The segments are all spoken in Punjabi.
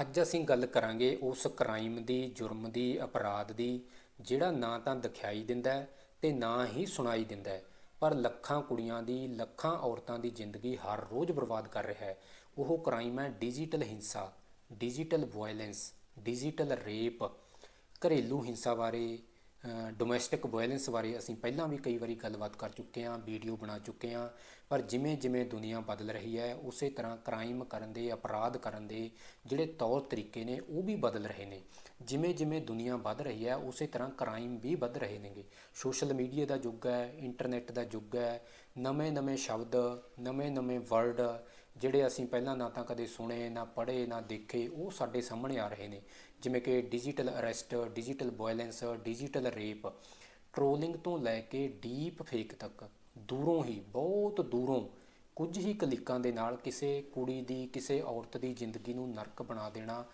ਅੱਜ ਅਸੀਂ ਗੱਲ ਕਰਾਂਗੇ ਉਸ ਕ੍ਰਾਈਮ ਦੀ, ਜੁਰਮ ਦੀ, ਅਪਰਾਧ ਦੀ, ਜਿਹੜਾ ਨਾ ਤਾਂ ਦਿਖਾਈ ਦਿੰਦਾ ਹੈ ਤੇ ਨਾ ਹੀ ਸੁਣਾਈ ਦਿੰਦਾ ਹੈ। ਪਰ ਲੱਖਾਂ ਕੁੜੀਆਂ ਦੀ, ਲੱਖਾਂ ਔਰਤਾਂ ਦੀ ਜ਼ਿੰਦਗੀ ਹਰ ਰੋਜ਼ ਬਰਬਾਦ ਕਰ ਰਿਹਾ ਹੈ। ਉਹ ਕ੍ਰਾਈਮ ਹੈ ਡਿਜੀਟਲ ਹਿੰਸਾ, ਡਿਜੀਟਲ ਵਾਇਲੈਂਸ, ਡਿਜੀਟਲ ਰੇਪ, ਘਰੇਲੂ ਹਿੰਸਾ ਬਾਰੇ ਡੋਮੈਸਟਿਕ ਵਾਇਲੈਂਸ ਬਾਰੇ ਅਸੀਂ ਪਹਿਲਾਂ ਵੀ ਕਈ ਵਾਰੀ ਗੱਲਬਾਤ ਕਰ ਚੁੱਕੇ ਹਾਂ ਵੀਡੀਓ ਬਣਾ ਚੁੱਕੇ ਹਾਂ, ਪਰ ਜਿਵੇਂ ਜਿਵੇਂ ਦੁਨੀਆ ਬਦਲ ਰਹੀ ਹੈ, ਉਸੇ ਤਰ੍ਹਾਂ ਕ੍ਰਾਈਮ ਕਰਨ ਦੇ, ਅਪਰਾਧ ਕਰਨ ਦੇ ਜਿਹੜੇ ਤੌਰ ਤਰੀਕੇ ਨੇ, ਉਹ ਵੀ ਬਦਲ ਰਹੇ ਨੇ। ਜਿਵੇਂ ਜਿਵੇਂ ਦੁਨੀਆ ਵੱਧ ਰਹੀ ਹੈ, ਉਸੇ ਤਰ੍ਹਾਂ ਕ੍ਰਾਈਮ ਵੀ ਵੱਧ ਰਹੇ ਨੇਗੇ। ਸੋਸ਼ਲ ਮੀਡੀਆ ਦਾ ਯੁੱਗ ਹੈ ਇੰਟਰਨੈਟ ਦਾ ਯੁੱਗ ਹੈ ਨਵੇਂ-ਨਵੇਂ ਸ਼ਬਦ ਨਵੇਂ-ਨਵੇਂ ਵਰਡ ਜਿਹੜੇ ਅਸੀਂ ਪਹਿਲਾਂ ਨਾ ਤਾਂ ਕਦੇ ਸੁਣੇ, ਨਾ ਪੜ੍ਹੇ, ਨਾ ਦੇਖੇ, ਉਹ ਸਾਡੇ ਸਾਹਮਣੇ ਆ ਰਹੇ ਨੇ। ਜਿਵੇਂ ਕਿ digital arrest digital violence digital rape trolling ਤੋਂ ਲੈ ਕੇ ਡੀਪ ਫੇਕ ਤੱਕ, ਦੂਰੋਂ ਹੀ, ਬਹੁਤ ਦੂਰੋਂ ਕੁਝ ਹੀ ਕਲਿੱਕਾਂ ਦੇ ਨਾਲ ਕਿਸੇ ਕੁੜੀ ਦੀ, ਕਿਸੇ ਔਰਤ ਦੀ ਜ਼ਿੰਦਗੀ ਨੂੰ ਨਰਕ ਬਣਾ ਦੇਣਾ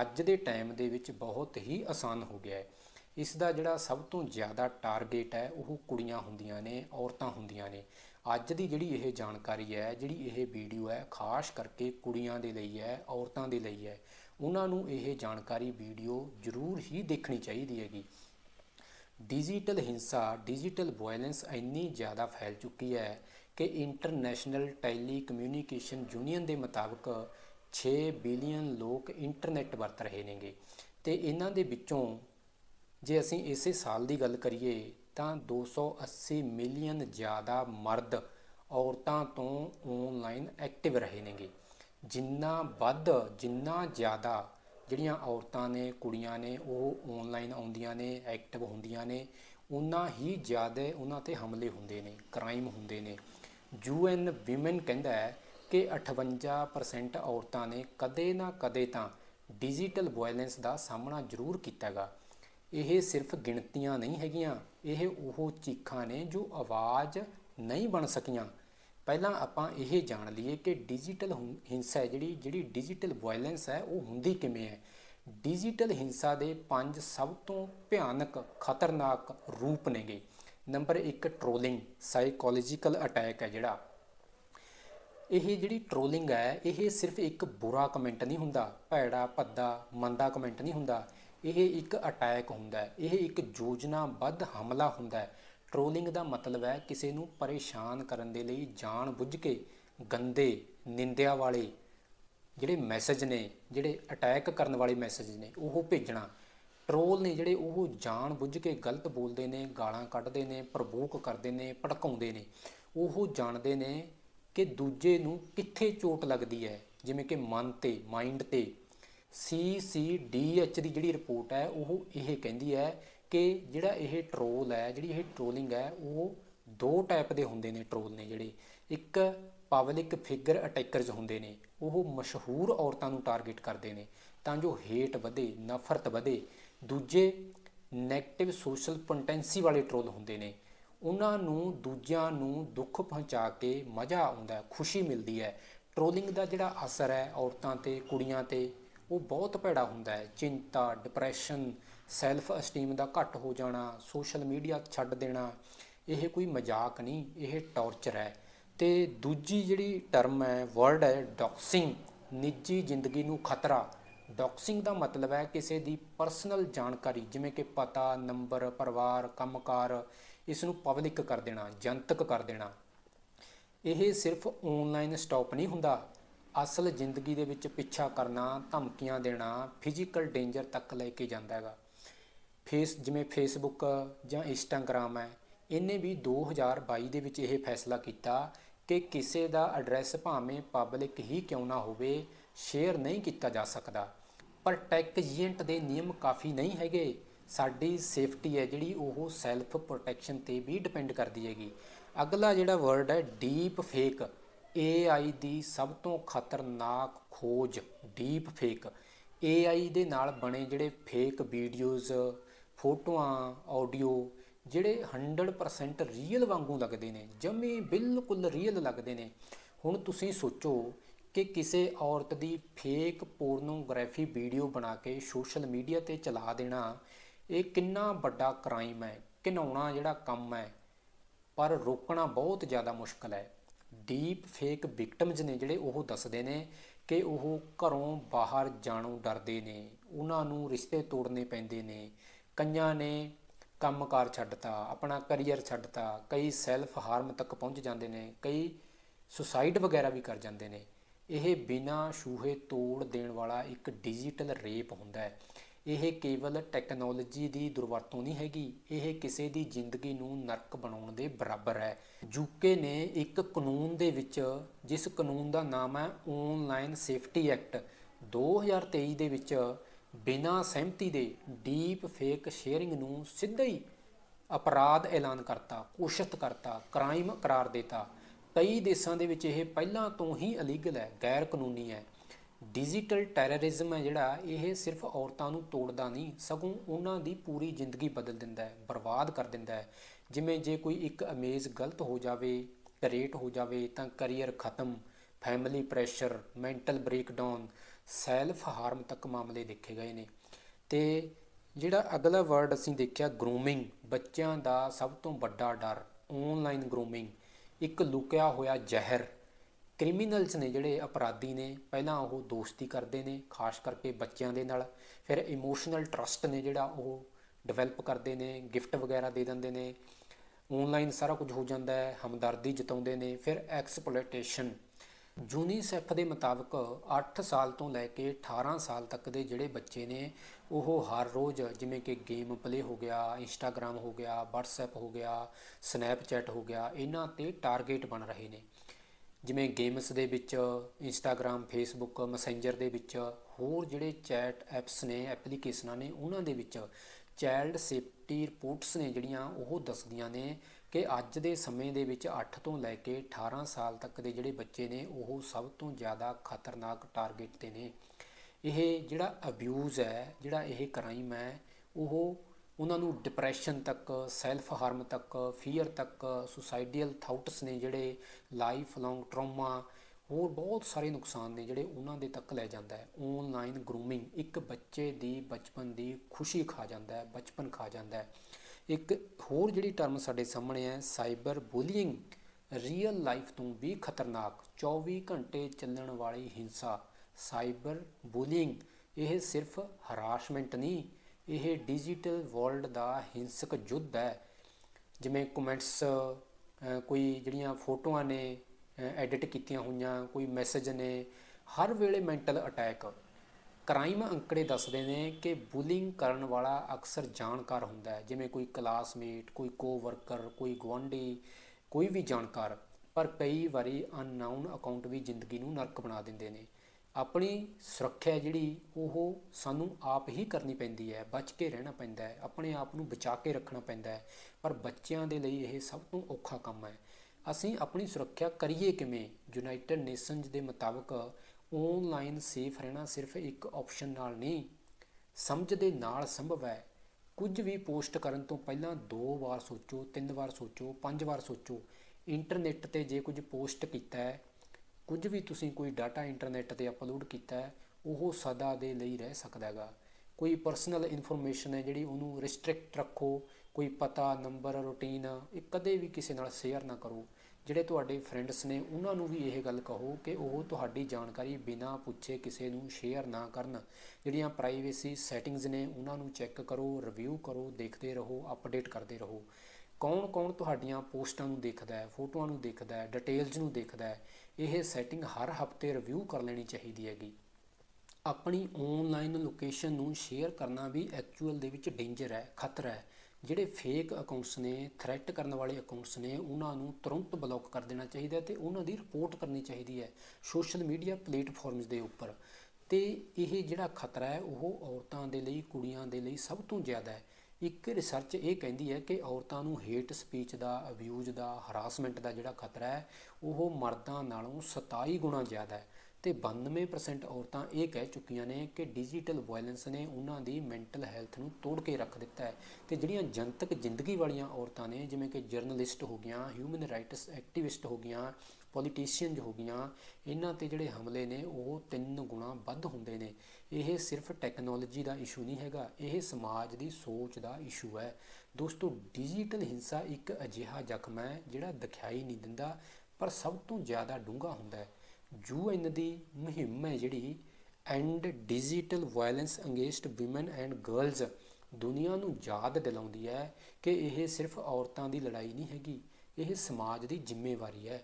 ਅੱਜ ਦੇ ਟਾਈਮ ਦੇ ਵਿੱਚ ਬਹੁਤ ਹੀ ਆਸਾਨ ਹੋ ਗਿਆ ਹੈ। ਇਸ ਦਾ ਜਿਹੜਾ ਸਭ ਤੋਂ ਜ਼ਿਆਦਾ ਟਾਰਗੇਟ ਹੈ, ਉਹ ਕੁੜੀਆਂ ਹੁੰਦੀਆਂ ਨੇ, ਔਰਤਾਂ ਹੁੰਦੀਆਂ ਨੇ। ਅੱਜ ਦੀ ਜਿਹੜੀ ਇਹ ਜਾਣਕਾਰੀ ਹੈ, ਜਿਹੜੀ ਇਹ ਵੀਡੀਓ ਹੈ, ਖਾਸ ਕਰਕੇ ਕੁੜੀਆਂ ਦੇ ਲਈ ਹੈ, ਔਰਤਾਂ ਦੇ ਲਈ ਹੈ, ਉਹਨਾਂ ਨੂੰ ਇਹ ਜਾਣਕਾਰੀ ਵੀਡੀਓ ਜ਼ਰੂਰ ਹੀ ਦੇਖਣੀ ਚਾਹੀਦੀ ਹੈਗੀ। ਡਿਜੀਟਲ ਹਿੰਸਾ ਡਿਜੀਟਲ ਵਾਇਲੈਂਸ ਇੰਨੀ ਜ਼ਿਆਦਾ ਫੈਲ ਚੁੱਕੀ ਹੈ ਕਿ ਇੰਟਰਨੈਸ਼ਨਲ ਟੈਲੀ ਕਮਿਊਨੀਕੇਸ਼ਨ ਯੂਨੀਅਨ ਦੇ ਮੁਤਾਬਕ 6 ਬਿਲੀਅਨ ਲੋਕ ਇੰਟਰਨੈਟ ਵਰਤ ਰਹੇ ਨੇਗੇ। ਤੇ ਇਹਨਾਂ ਦੇ ਵਿੱਚੋਂ ਜੇ ਅਸੀਂ ਇਸੇ ਸਾਲ ਦੀ ਗੱਲ ਕਰੀਏ ਤਾਂ 280 ਮਿਲੀਅਨ ਜ਼ਿਆਦਾ ਮਰਦ ਔਰਤਾਂ ਤੋਂ ਆਨਲਾਈਨ ਐਕਟਿਵ ਰਹੇ ਨੇਗੇ। ਜਿੰਨਾ ਵੱਧ, ਜਿੰਨਾ ਜ਼ਿਆਦਾ ਜਿਹੜੀਆਂ ਔਰਤਾਂ ਨੇ, ਕੁੜੀਆਂ ਨੇ, ਉਹ ਆਨਲਾਈਨ ਆਉਂਦੀਆਂ ਨੇ ਐਕਟਿਵ ਹੁੰਦੀਆਂ ਨੇ ਉਨਾ ਹੀ ਜ਼ਿਆਦਾ ਉਹਨਾਂ ਤੇ ਹਮਲੇ ਹੁੰਦੇ ਨੇ ਕ੍ਰਾਈਮ ਹੁੰਦੇ ਨੇ। ਯੂਐਨ ਵਿਮਨ ਕਹਿੰਦਾ ਹੈ ਕਿ 58% ਔਰਤਾਂ ਨੇ ਕਦੇ ਨਾ ਕਦੇ ਤਾਂ ਡਿਜੀਟਲ ਵਾਇਲੈਂਸ ਦਾ ਸਾਹਮਣਾ ਜ਼ਰੂਰ ਕੀਤਾਗਾ। ਇਹ ਸਿਰਫ ਗਿਣਤੀਆਂ ਨਹੀਂ ਹੈਗੀਆਂ, ਇਹ ਉਹ ਚੀਖਾਂ ਨੇ ਜੋ ਆਵਾਜ਼ ਨਹੀਂ ਬਣ ਸਕੀਆਂ। ਪਹਿਲਾਂ ਆਪਾਂ ਇਹ ਜਾਣ ਲਈਏ ਕਿ ਡਿਜੀਟਲ ਹਿੰਸਾ ਹੈ, ਜਿਹੜੀ ਜਿਹੜੀ ਡਿਜੀਟਲ ਵਾਇਲੈਂਸ ਹੈ, ਉਹ ਹੁੰਦੀ ਕਿਵੇਂ ਹੈ? ਡਿਜੀਟਲ ਹਿੰਸਾ ਦੇ ਪੰਜ ਸਭ ਤੋਂ ਭਿਆਨਕ, ਖਤਰਨਾਕ ਰੂਪ ਨੇਗੇ। ਨੰਬਰ 1 ਟ੍ਰੋਲਿੰਗ, ਸਾਈਕੋਲੋਜੀਕਲ ਅਟੈਕ ਹੈ ਜਿਹੜਾ। ਇਹ ਜਿਹੜੀ ਟ੍ਰੋਲਿੰਗ ਹੈ, ਇਹ ਸਿਰਫ ਇੱਕ ਬੁਰਾ ਕਮੈਂਟ ਨਹੀਂ ਹੁੰਦਾ, ਭੈੜਾ, ਭੱਦਾ, ਮੰਦਾ ਕਮੈਂਟ ਨਹੀਂ ਹੁੰਦਾ। ਇਹ ਇੱਕ ਅਟੈਕ ਹੁੰਦਾ ਹੈ, ਇਹ ਇੱਕ ਯੋਜਨਾਬੱਧ ਹਮਲਾ ਹੁੰਦਾ ਹੈ। ਟ੍ਰੋਲਿੰਗ ਦਾ ਮਤਲਬ ਹੈ ਕਿਸੇ ਨੂੰ ਪਰੇਸ਼ਾਨ ਕਰਨ ਦੇ ਲਈ ਜਾਣ ਬੁੱਝ ਕੇ ਗੰਦੇ, ਨਿੰਦਿਆ ਵਾਲੇ ਜਿਹੜੇ ਮੈਸੇਜ ਨੇ, ਜਿਹੜੇ ਅਟੈਕ ਕਰਨ ਵਾਲੇ ਮੈਸੇਜ ਨੇ, ਉਹ ਭੇਜਣਾ। ਟ੍ਰੋਲ ਨੇ ਜਿਹੜੇ ਉਹ ਜਾਣ ਬੁੱਝ ਕੇ ਗਲਤ ਬੋਲਦੇ ਨੇ, ਗਾਲਾਂ ਕੱਢਦੇ ਨੇ, ਪ੍ਰਵੋਕ ਕਰਦੇ ਨੇ, ਭੜਕਾਉਂਦੇ ਨੇ, ਉਹ ਜਾਣਦੇ ਨੇ ਕਿ ਦੂਜੇ ਨੂੰ ਕਿੱਥੇ ਚੋਟ ਲੱਗਦੀ ਹੈ। ਜਿਵੇਂ ਕਿ ਮਨ ਤੇ ਮਾਈਂਡ ਤੇ CCDH ਦੀ ਜਿਹੜੀ ਰਿਪੋਰਟ ਹੈ, ਉਹ ਇਹ ਕਹਿੰਦੀ ਹੈ ਕਿ ਜਿਹੜਾ ਇਹ ਟਰੋਲ ਹੈ, ਜਿਹੜੀ ਇਹ ਟਰੋਲਿੰਗ ਹੈ, ਉਹ ਦੋ ਟਾਈਪ ਦੇ ਹੁੰਦੇ ਨੇ ਟਰੋਲ ਨੇ ਜਿਹੜੇ। ਇੱਕ ਪਬਲਿਕ ਫਿਗਰ ਅਟੈਕਰਸ ਹੁੰਦੇ ਨੇ, ਉਹ ਮਸ਼ਹੂਰ ਔਰਤਾਂ ਨੂੰ ਟਾਰਗੇਟ ਕਰਦੇ ਨੇ, ਤਾਂ ਜੋ ਹੇਟ ਵਧੇ, ਨਫ਼ਰਤ ਵਧੇ। ਦੂਜੇ 네ਗੇਟਿਵ ਸੋਸ਼ਲ ਕੰਟੈਂਸੀ ਵਾਲੇ ਟਰੋਲ ਹੁੰਦੇ ਨੇ, ਉਹਨਾਂ ਨੂੰ ਦੂਜਿਆਂ ਨੂੰ ਦੁੱਖ ਪਹੁੰਚਾ ਕੇ ਮਜ਼ਾ ਆਉਂਦਾ, ਖੁਸ਼ੀ ਮਿਲਦੀ ਹੈ। ਟਰੋਲਿੰਗ ਦਾ ਜਿਹੜਾ ਅਸਰ ਹੈ ਔਰਤਾਂ ਤੇ, ਕੁੜੀਆਂ ਤੇ ਉਹ ਬਹੁਤ ਭੈੜਾ ਹੁੰਦਾ ਹੈ। ਚਿੰਤਾ ਡਿਪਰੈਸ਼ਨ ਸੈਲਫ ਅਸਟੀਮ ਦਾ ਘਟ ਹੋ ਜਾਣਾ ਸੋਸ਼ਲ ਮੀਡੀਆ ਛੱਡ ਦੇਣਾ, ਇਹ ਕੋਈ ਮਜ਼ਾਕ ਨਹੀਂ, ਇਹ ਟੌਰਚਰ ਹੈ। ਤੇ ਦੂਜੀ ਜਿਹੜੀ ਟਰਮ ਹੈ ਵਰਡ ਹੈ ਡੌਕਸਿੰਗ ਨਿੱਜੀ ਜ਼ਿੰਦਗੀ ਨੂੰ ਖਤਰਾ। ਡੌਕਸਿੰਗ ਦਾ ਮਤਲਬ ਹੈ ਕਿਸੇ ਦੀ ਪਰਸਨਲ ਜਾਣਕਾਰੀ, ਜਿਵੇਂ ਕਿ ਪਤਾ ਨੰਬਰ ਪਰਿਵਾਰ, ਕੰਮਕਾਰ ਇਸ ਨੂੰ ਪਬਲਿਕ ਕਰ ਦੇਣਾ, ਜਨਤਕ ਕਰ ਦੇਣਾ। ਇਹ ਸਿਰਫ ਆਨਲਾਈਨ ਸਟਾਪ ਨਹੀਂ ਹੁੰਦਾ। ਅਸਲ ਜ਼ਿੰਦਗੀ ਦੇ ਵਿੱਚ ਪਿੱਛਾ ਕਰਨਾ, ਧਮਕੀਆਂ ਦੇਣਾ ਫਿਜ਼ੀਕਲ ਡੇਂਜਰ ਤੱਕ ਲੈ ਕੇ ਜਾਂਦਾ ਹੈਗਾ। ਫੇਸ, ਜਿਵੇਂ ਫੇਸਬੁੱਕ ਜਾਂ ਇੰਸਟਾਗ੍ਰam ਹੈ, ਇਹਨੇ ਵੀ 2022 ਦੇ ਵਿੱਚ ਇਹ ਫੈਸਲਾ ਕੀਤਾ ਕਿ ਕਿਸੇ ਦਾ ਐਡਰੈਸ ਭਾਵੇਂ ਪਬਲਿਕ ਹੀ ਕਿਉਂ ਨਾ ਹੋਵੇ ਸ਼ੇਅਰ ਨਹੀਂ ਕੀਤਾ ਜਾ ਸਕਦਾ। ਪਰ ਟੈਕ ਏਜੰਟ ਦੇ ਨਿਯਮ ਕਾਫੀ ਨਹੀਂ ਹੈਗੇ। ਸਾਡੀ ਸੇਫਟੀ ਹੈ ਜਿਹੜੀ ਉਹ ਸੈਲਫ ਪ੍ਰੋਟੈਕਸ਼ਨ ਤੇ ਵੀ ਡਿਪੈਂਡ ਕਰਦੀ ਹੈਗੀ। ਅਗਲਾ ਜਿਹੜਾ ਵਰਡ ਹੈ ਡੀਪ ਫੇਕ AI ਦੀ ਸਭ ਤੋਂ ਖਤਰਨਾਕ ਖੋਜ, ਡੀਪ ਫੇਕ। AI ਦੇ ਨਾਲ ਬਣੇ ਜਿਹੜੇ ਫੇਕ ਵੀਡੀਓਜ਼, ਫੋਟੋਆਂ, ਆਡੀਓ, ਜਿਹੜੇ 100% ਰੀਅਲ ਵਾਂਗੂ ਲੱਗਦੇ ਨੇ, ਜਮੇ ਬਿਲਕੁਲ ਰੀਅਲ ਲੱਗਦੇ ਨੇ। ਹੁਣ ਤੁਸੀਂ ਸੋਚੋ ਕਿ ਕਿਸੇ ਔਰਤ ਦੀ ਫੇਕ ਪੋਰਨੋਗ੍ਰਾਫੀ ਵੀਡੀਓ ਬਣਾ ਕੇ ਸੋਸ਼ਲ ਮੀਡੀਆ ਤੇ ਚਲਾ ਦੇਣਾ, ਇਹ ਕਿੰਨਾ ਵੱਡਾ ਕ੍ਰਾਈਮ ਹੈ ਘਿਨਾਉਣਾ ਜਿਹੜਾ ਕੰਮ ਹੈ, ਪਰ ਰੋਕਣਾ ਬਹੁਤ ਜ਼ਿਆਦਾ ਮੁਸ਼ਕਲ ਹੈ। ਡੀਪ ਫੇਕ ਵਿਕਟਮਸ ਨੇ ਜਿਹੜੇ ਉਹ ਦੱਸਦੇ ਨੇ ਕਿ ਉਹ ਘਰੋਂ ਬਾਹਰ ਜਾਣੋਂ ਡਰਦੇ ਨੇ, ਉਹਨਾਂ ਨੂੰ ਰਿਸ਼ਤੇ ਤੋੜਨੇ ਪੈਂਦੇ ਨੇ, ਕਈਆਂ ਨੇ ਕੰਮਕਾਰ ਛੱਡਤਾ, ਆਪਣਾ ਕੈਰੀਅਰ ਛੱਡਤਾ, ਕਈ ਸੈਲਫ ਹਾਰਮ ਤੱਕ ਪਹੁੰਚ ਜਾਂਦੇ ਨੇ, ਕਈ ਸੁਸਾਈਡ ਵਗੈਰਾ ਵੀ ਕਰ ਜਾਂਦੇ ਨੇ। ਇਹ ਬਿਨਾਂ ਸ਼ੂਹੇ ਤੋੜ ਦੇਣ ਵਾਲਾ ਇੱਕ ਡਿਜੀਟਲ ਰੇਪ ਹੁੰਦਾ ਹੈ। ਇਹ ਕੇਵਲ ਟੈਕਨੋਲੋਜੀ ਦੀ ਦੁਰਵਰਤੋਂ ਨਹੀਂ ਹੈਗੀ, ਇਹ ਕਿਸੇ ਦੀ ਜ਼ਿੰਦਗੀ ਨੂੰ ਨਰਕ ਬਣਾਉਣ ਦੇ ਬਰਾਬਰ ਹੈ। ਯੂਕੇ ਨੇ ਇੱਕ ਕਾਨੂੰਨ ਦੇ ਵਿੱਚ, ਜਿਸ ਕਾਨੂੰਨ ਦਾ ਨਾਮ ਹੈ ਆਨਲਾਈਨ ਸੇਫਟੀ ਐਕਟ 2023 ਦੇ ਵਿੱਚ ਬਿਨਾਂ ਸਹਿਮਤੀ ਦੇ ਡੀਪ ਫੇਕ ਸ਼ੇਅਰਿੰਗ ਨੂੰ ਸਿੱਧਾ ਹੀ ਅਪਰਾਧ ਐਲਾਨ ਕਰਤਾ, ਘੋਸ਼ਿਤ ਕਰਤਾ ਕ੍ਰਾਈਮ ਕਰਾਰ ਦਿੱਤਾ। ਕਈ ਦੇਸ਼ਾਂ ਦੇ ਵਿੱਚ ਇਹ ਪਹਿਲਾਂ ਤੋਂ ਹੀ ਅਲੀਗਲ ਹੈ ਗੈਰ ਕਾਨੂੰਨੀ ਹੈ। ਡਿਜੀਟਲ ਟੈਰਰਿਜ਼ਮ ਹੈ ਜਿਹੜਾ, ਇਹ ਸਿਰਫ ਔਰਤਾਂ ਨੂੰ ਤੋੜਦਾ ਨਹੀਂ, ਸਗੋਂ ਉਹਨਾਂ ਦੀ ਪੂਰੀ ਜ਼ਿੰਦਗੀ ਬਦਲ ਦਿੰਦਾ ਹੈ, ਬਰਬਾਦ ਕਰ ਦਿੰਦਾ ਹੈ। ਜਿਵੇਂ ਜੇ ਕੋਈ ਇੱਕ ਅਮੇਜ਼ ਗਲਤ ਹੋ ਜਾਵੇ ਕ੍ਰੀਏਟ ਹੋ ਜਾਵੇ, ਤਾਂ ਕੈਰੀਅਰ ਖਤਮ family pressure mental breakdown self harm ਤੱਕ ਮਾਮਲੇ ਦੇਖੇ ਗਏ ਨੇ। ਤੇ ਜਿਹੜਾ ਅਗਲਾ ਵਰਡ ਅਸੀਂ ਦੇਖਿਆ ਗਰੂਮਿੰਗ ਬੱਚਿਆਂ ਦਾ ਸਭ ਤੋਂ ਵੱਡਾ ਡਰ ਆਨਲਾਈਨ ਗਰੂਮਿੰਗ ਇੱਕ ਲੁਕਿਆ ਹੋਇਆ ਜ਼ਹਿਰ। ਕ੍ਰਿਮੀਨਲਸ ਨੇ ਜਿਹੜੇ ਅਪਰਾਧੀ ਨੇ, ਪਹਿਲਾਂ ਉਹ ਦੋਸਤੀ ਕਰਦੇ ਨੇ, ਖਾਸ ਕਰਕੇ ਬੱਚਿਆਂ ਦੇ ਨਾਲ। ਫਿਰ ਇਮੋਸ਼ਨਲ ਟਰਸਟ ਨੇ ਜਿਹੜਾ ਉਹ ਡਿਵੈਲਪ ਕਰਦੇ ਨੇ ਗਿਫਟ ਵਗੈਰਾ ਦੇ ਦਿੰਦੇ ਨੇ। ਆਨਲਾਈਨ ਸਾਰਾ ਕੁਝ ਹੋ ਜਾਂਦਾ ਹੈ, ਹਮਦਰਦੀ ਜਤਾਉਂਦੇ ਨੇ। ਫਿਰ ਐਕਸਪਲੋਇਟੇਸ਼ਨ ਯੂਨੀਸੈਫ ਦੇ ਮੁਤਾਬਕ 8 ਸਾਲ ਤੋਂ ਲੈ ਕੇ 18 ਸਾਲ ਤੱਕ ਦੇ ਜਿਹੜੇ ਬੱਚੇ ਨੇ, ਉਹ ਹਰ ਰੋਜ਼ ਜਿਵੇਂ ਕਿ ਗੇਮ ਪਲੇ ਹੋ ਗਿਆ ਇੰਸਟਾਗ੍ਰam ਹੋ ਗਿਆ, WhatsApp ਹੋ ਗਿਆ ਸਨੈਪਚੈਟ ਹੋ ਗਿਆ, ਇਹਨਾਂ ਤੇ ਟਾਰਗੇਟ ਬਣ ਰਹੇ ਨੇ। ਜਿਵੇਂ ਗੇਮਸ ਦੇ ਵਿੱਚ ਇੰਸਟਾਗ੍ਰam ਫੇਸਬੁੱਕ ਮੈਸੇਂਜਰ ਦੇ ਵਿੱਚ, ਹੋਰ ਜਿਹੜੇ ਚੈਟ ਐਪਸ ਨੇ, ਐਪਲੀਕੇਸ਼ਨਾਂ ਨੇ, ਉਹਨਾਂ ਦੇ ਵਿੱਚ ਚਾਈਲਡ ਸੇਫਟੀ ਰਿਪੋਰਟਸ ਨੇ ਜਿਹੜੀਆਂ ਉਹ ਦੱਸਦੀਆਂ ਨੇ ਕਿ ਅੱਜ ਦੇ ਸਮੇਂ ਦੇ ਵਿੱਚ 8 ਤੋਂ ਲੈ ਕੇ 18 ਸਾਲ ਤੱਕ ਦੇ ਜਿਹੜੇ ਬੱਚੇ ਨੇ, ਉਹ ਸਭ ਤੋਂ ਜ਼ਿਆਦਾ ਖਤਰਨਾਕ ਟਾਰਗੇਟ ਤੇ ਨੇ। ਇਹ ਜਿਹੜਾ ਅਬਿਊਜ਼ ਹੈ, ਜਿਹੜਾ ਇਹ ਕ੍ਰਾਈਮ ਹੈ, ਉਹ ਉਹਨਾਂ ਨੂੰ ਡਿਪਰੈਸ਼ਨ ਤੱਕ ਸੈਲਫ ਹਾਰਮ ਤੱਕ ਫੀਅਰ ਤੱਕ ਸੁਸਾਈਡਲ ਥਾਟਸ ਨੇ ਜਿਹੜੇ ਲਾਈਫ ਲੌਂਗ ਟਰਾਮਾ ਹੋਰ ਬਹੁਤ ਸਾਰੇ ਨੁਕਸਾਨ ਨੇ ਜਿਹੜੇ ਉਹਨਾਂ ਦੇ ਤੱਕ ਲੈ ਜਾਂਦਾ ਹੈ। ਆਨਲਾਈਨ ਗਰੂਮਿੰਗ ਇੱਕ ਬੱਚੇ ਦੀ ਬਚਪਨ ਦੀ ਖੁਸ਼ੀ ਖਾ ਜਾਂਦਾ ਹੈ, ਬਚਪਨ ਖਾ ਜਾਂਦਾ ਹੈ। ਇੱਕ ਹੋਰ ਜਿਹੜੀ ਟਰਮ ਸਾਡੇ ਸਾਹਮਣੇ ਹੈ ਸਾਈਬਰ ਬੁਲੀਇੰਗ ਰੀਅਲ ਲਾਈਫ ਤੋਂ ਵੀ ਖਤਰਨਾਕ 24 ਘੰਟੇ ਚੱਲਣ ਵਾਲੀ ਹਿੰਸਾ ਸਾਈਬਰ ਬੁਲੀਇੰਗ ਇਹ ਸਿਰਫ ਹਰਾਸਮੈਂਟ ਨਹੀਂ ਇਹ ਡਿਜੀਟਲ ਵਰਲਡ ਦਾ ਹਿੰਸਕ ਯੁੱਧ ਹੈ। ਜਿਵੇਂ ਕਮੈਂਟਸ ਕੋਈ ਜਿਹੜੀਆਂ ਫੋਟੋਆਂ ਨੇ ਐਡਿਟ ਕੀਤੀਆਂ ਹੋਈਆਂ, ਕੋਈ ਮੈਸੇਜ ਨੇ, ਹਰ ਵੇਲੇ ਮੈਂਟਲ ਅਟੈਕ ਕ੍ਰਾਈਮ ਅੰਕੜੇ ਦੱਸਦੇ ਨੇ ਕਿ ਬੁਲਿੰਗ ਕਰਨ ਵਾਲਾ ਅਕਸਰ ਜਾਣਕਾਰ ਹੁੰਦਾ ਹੈ। ਜਿਵੇਂ ਕੋਈ ਕਲਾਸਮੇਟ ਕੋਈ ਕੋਵਰਕਰ ਕੋਈ ਗੁਆਂਢੀ, ਕੋਈ ਵੀ ਜਾਣਕਾਰ। ਪਰ ਕਈ ਵਾਰੀ ਅਨਨਾਊਨ ਅਕਾਊਂਟ ਵੀ ਜ਼ਿੰਦਗੀ ਨੂੰ ਨਰਕ ਬਣਾ ਦਿੰਦੇ ਨੇ। ਆਪਣੀ ਸੁਰੱਖਿਆ ਜਿਹੜੀ ਉਹ ਸਾਨੂੰ ਆਪ ਹੀ ਕਰਨੀ ਪੈਂਦੀ ਹੈ, ਬਚ ਕੇ ਰਹਿਣਾ ਪੈਂਦਾ ਹੈ, ਆਪਣੇ ਆਪ ਨੂੰ ਬਚਾ ਕੇ ਰੱਖਣਾ ਪੈਂਦਾ ਹੈ। ਪਰ ਬੱਚਿਆਂ ਦੇ ਲਈ ਇਹ ਸਭ ਤੋਂ ਔਖਾ ਕੰਮ ਹੈ। ਅਸੀਂ ਆਪਣੀ ਸੁਰੱਖਿਆ ਕਰੀਏ ਕਿਵੇਂ? ਯੂਨਾਈਟਿਡ ਨੇਸ਼ਨਜ਼ ਦੇ ਮੁਤਾਬਕ ਆਨਲਾਈਨ ਸੇਫ ਰਹਿਣਾ ਸਿਰਫ ਇੱਕ ਆਪਸ਼ਨ ਨਾਲ ਨਹੀਂ, ਸਮਝ ਦੇ ਨਾਲ ਸੰਭਵ ਹੈ। ਕੁਝ ਵੀ ਪੋਸਟ ਕਰਨ ਤੋਂ ਪਹਿਲਾਂ ਦੋ ਵਾਰ ਸੋਚੋ, ਤਿੰਨ ਵਾਰ ਸੋਚੋ, ਪੰਜ ਵਾਰ ਸੋਚੋ। ਇੰਟਰਨੈਟ ਤੇ ਜੇ ਕੁਝ ਪੋਸਟ ਕੀਤਾ ਹੈ ਕੁਝ ਵੀ ਤੁਸੀਂ ਕੋਈ ਡਾਟਾ ਇੰਟਰਨੈਟ ਤੇ ਅਪਲੋਡ ਕੀਤਾ ਹੈ, ਉਹ ਸਦਾ ਦੇ ਲਈ ਰਹਿ ਸਕਦਾ ਹੈਗਾ। ਕੋਈ ਪਰਸਨਲ ਇਨਫੋਰਮੇਸ਼ਨ ਹੈ ਜਿਹੜੀ ਉਹਨੂੰ ਰਿਸਟ੍ਰਿਕਟ ਰੱਖੋ, ਕੋਈ ਪਤਾ ਨੰਬਰ ਰੂਟੀਨ ਇਹ ਕਦੇ ਵੀ ਕਿਸੇ ਨਾਲ ਸ਼ੇਅਰ ਨਾ ਕਰੋ। ਜਿਹੜੇ ਤੁਹਾਡੇ ਫਰੈਂਡਸ ਨੇ, ਉਹਨਾਂ ਨੂੰ ਵੀ ਇਹ ਗੱਲ ਕਹੋ ਕਿ ਉਹ ਤੁਹਾਡੀ ਜਾਣਕਾਰੀ ਬਿਨਾਂ ਪੁੱਛੇ ਕਿਸੇ ਨੂੰ ਸ਼ੇਅਰ ਨਾ ਕਰਨ। ਜਿਹੜੀਆਂ ਪ੍ਰਾਈਵੇਸੀ ਸੈਟਿੰਗਸ ਨੇ, ਉਹਨਾਂ ਨੂੰ ਚੈੱਕ ਕਰੋ ਰਿਵਿਊ ਕਰੋ, ਦੇਖਦੇ ਰਹੋ ਅਪਡੇਟ ਕਰਦੇ ਰਹੋ। ਕੌਣ-ਕੌਣ ਤੁਹਾਡੀਆਂ ਪੋਸਟਾਂ ਨੂੰ ਦੇਖਦਾ ਹੈ, ਫੋਟੋਆਂ ਨੂੰ ਦੇਖਦਾ ਹੈ ਡਿਟੇਲਸ ਨੂੰ ਦੇਖਦਾ ਹੈ, ਇਹ ਸੈਟਿੰਗ ਹਰ ਹਫ਼ਤੇ ਰਿਵਿਊ ਕਰ ਲੈਣੀ ਚਾਹੀਦੀ ਹੈਗੀ। ਆਪਣੀ ਆਨਲਾਈਨ ਲੋਕੇਸ਼ਨ ਨੂੰ ਸ਼ੇਅਰ ਕਰਨਾ ਵੀ ਐਕਚੁਅਲ ਦੇ ਵਿੱਚ ਡੇਂਜਰ ਹੈ, ਖਤਰਾ ਹੈ। ਜਿਹੜੇ ਫੇਕ ਅਕਾਊਂਟਸ ਨੇ ਥ੍ਰੈਟ ਕਰਨ ਵਾਲੇ ਅਕਾਊਂਟਸ ਨੇ, ਉਹਨਾਂ ਨੂੰ ਤੁਰੰਤ ਬਲੌਕ ਕਰ ਦੇਣਾ ਚਾਹੀਦਾ ਤੇ ਉਹਨਾਂ ਦੀ ਰਿਪੋਰਟ ਕਰਨੀ ਚਾਹੀਦੀ ਹੈ ਸੋਸ਼ਲ ਮੀਡੀਆ ਪਲੇਟਫਾਰਮਸ ਦੇ ਉੱਪਰ। ਤੇ ਇਹ ਜਿਹੜਾ ਖਤਰਾ ਹੈ, ਉਹ ਔਰਤਾਂ ਦੇ ਲਈ, ਕੁੜੀਆਂ ਦੇ ਲਈ ਸਭ ਤੋਂ ਜ਼ਿਆਦਾ ਹੈ। ਇੱਕ ਰਿਸਰਚ ਇਹ ਕਹਿੰਦੀ ਹੈ ਕਿ ਔਰਤਾਂ ਨੂੰ ਹੇਟ ਸਪੀਚ ਦਾ ਅਬਿਊਜ਼ ਦਾ ਹਰਾਸਮੈਂਟ ਦਾ ਜਿਹੜਾ ਖਤਰਾ ਹੈ, ਉਹ ਮਰਦਾਂ ਨਾਲੋਂ 27 ਗੁਣਾ ਜ਼ਿਆਦਾ ਹੈ। ਤੇ 92% ਔਰਤਾਂ ਇਹ ਕਹਿ ਚੁੱਕੀਆਂ ਨੇ ਕਿ ਡਿਜੀਟਲ ਵਾਇਲੈਂਸ ਨੇ ਉਹਨਾਂ ਦੀ ਮੈਂਟਲ ਹੈਲਥ ਨੂੰ ਤੋੜ ਕੇ ਰੱਖ ਦਿੱਤਾ ਹੈ। ਤੇ ਜਿਹੜੀਆਂ ਜਨਤਕ ਜ਼ਿੰਦਗੀ ਵਾਲੀਆਂ ਔਰਤਾਂ ਨੇ, ਜਿਵੇਂ ਕਿ ਜਰਨਲਿਸਟ ਹੋ ਗਈਆਂ ਹਿਊਮਨ ਰਾਈਟਸ ਐਕਟਿਵਿਸਟ ਹੋ ਗਈਆਂ ਪੋਲੀਟੀਸ਼ੀਅਨਸ ਹੋ ਗਈਆਂ, ਇਹਨਾਂ ਤੇ ਜਿਹੜੇ ਹਮਲੇ ਨੇ, ਉਹ ਤਿੰਨ ਗੁਣਾ ਵੱਧ ਹੁੰਦੇ ਨੇ। ਇਹ ਸਿਰਫ ਟੈਕਨੋਲੋਜੀ ਦਾ ਇਸ਼ੂ ਨਹੀਂ ਹੈਗਾ, ਇਹ ਸਮਾਜ ਦੀ ਸੋਚ ਦਾ ਇਸ਼ੂ ਹੈ। ਦੋਸਤੋ ਡਿਜੀਟਲ ਹਿੰਸਾ ਇੱਕ ਅਜਿਹਾ ਜ਼ਖਮ ਹੈ ਜਿਹੜਾ ਦਿਖਾਈ ਨਹੀਂ ਦਿੰਦਾ, ਪਰ ਸਭ ਤੋਂ ਜ਼ਿਆਦਾ ਡੂੰਘਾ ਹੁੰਦਾ ਹੈ। ਯੂਐਨ ਦੀ ਮੁਹਿੰਮ ਹੈ ਜਿਹੜੀ and digital violence against women and girls ਦੁਨੀਆ ਨੂੰ ਯਾਦ ਦਿਲਾਉਂਦੀ ਹੈ ਕਿ ਇਹ ਸਿਰਫ ਔਰਤਾਂ ਦੀ ਲੜਾਈ ਨਹੀਂ ਹੈਗੀ, ਇਹ ਸਮਾਜ ਦੀ ਜ਼ਿੰਮੇਵਾਰੀ ਹੈ।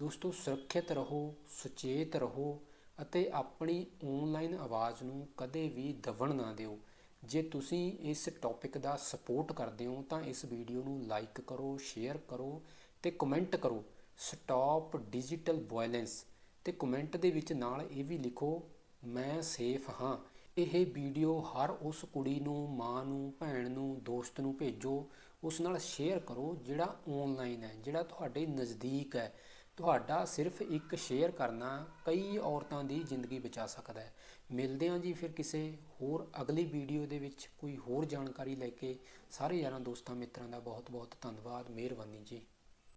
ਦੋਸਤੋ, ਸੁਰੱਖਿਅਤ ਰਹੋ, ਸੁਚੇਤ ਰਹੋ ਅਤੇ ਆਪਣੀ ਆਨਲਾਈਨ ਆਵਾਜ਼ ਨੂੰ ਕਦੇ ਵੀ ਦਬਣ ਨਾ ਦਿਓ। ਜੇ ਤੁਸੀਂ ਇਸ ਟੌਪਿਕ ਦਾ ਸਪੋਰਟ ਕਰਦੇ ਹੋ ਤਾਂ ਇਸ ਵੀਡੀਓ ਨੂੰ ਲਾਈਕ ਕਰੋ ਸ਼ੇਅਰ ਕਰੋ ਤੇ ਕਮੈਂਟ ਕਰੋ। ਸਟਾਪ ਡਿਜੀਟਲ ਵਾਇਲੈਂਸ ਤੇ ਕਮੈਂਟ ਦੇ ਵਿੱਚ ਨਾਲ ਇਹ ਵੀ ਲਿਖੋ, ਮੈਂ ਸੇਫ ਹਾਂ। ਇਹ ਵੀਡੀਓ ਹਰ ਉਸ ਕੁੜੀ ਨੂੰ, ਮਾਂ ਨੂੰ, ਭੈਣ ਨੂੰ, ਦੋਸਤ ਨੂੰ ਭੇਜੋ, ਉਸ ਨਾਲ ਸ਼ੇਅਰ ਕਰੋ ਜਿਹੜਾ ਆਨਲਾਈਨ ਹੈ, ਜਿਹੜਾ ਤੁਹਾਡੇ ਨਜ਼ਦੀਕ ਹੈ। ਤੁਹਾਡਾ ਸਿਰਫ ਇੱਕ ਸ਼ੇਅਰ ਕਰਨਾ ਕਈ ਔਰਤਾਂ ਦੀ ਜ਼ਿੰਦਗੀ ਬਚਾ ਸਕਦਾ ਹੈ। ਮਿਲਦੇ ਹਾਂ ਜੀ ਫਿਰ ਕਿਸੇ ਹੋਰ ਅਗਲੀ ਵੀਡੀਓ ਦੇ ਵਿੱਚ। ਕੋਈ ਹੋਰ ਜਾਣਕਾਰੀ ਲੈ ਕੇ ਸਾਰੇ ਯਾਰਾਂ, ਦੋਸਤਾਂ, ਮਿੱਤਰਾਂ ਦਾ ਬਹੁਤ ਬਹੁਤ ਧੰਨਵਾਦ। ਮਿਹਰਬਾਨੀ ਜੀ।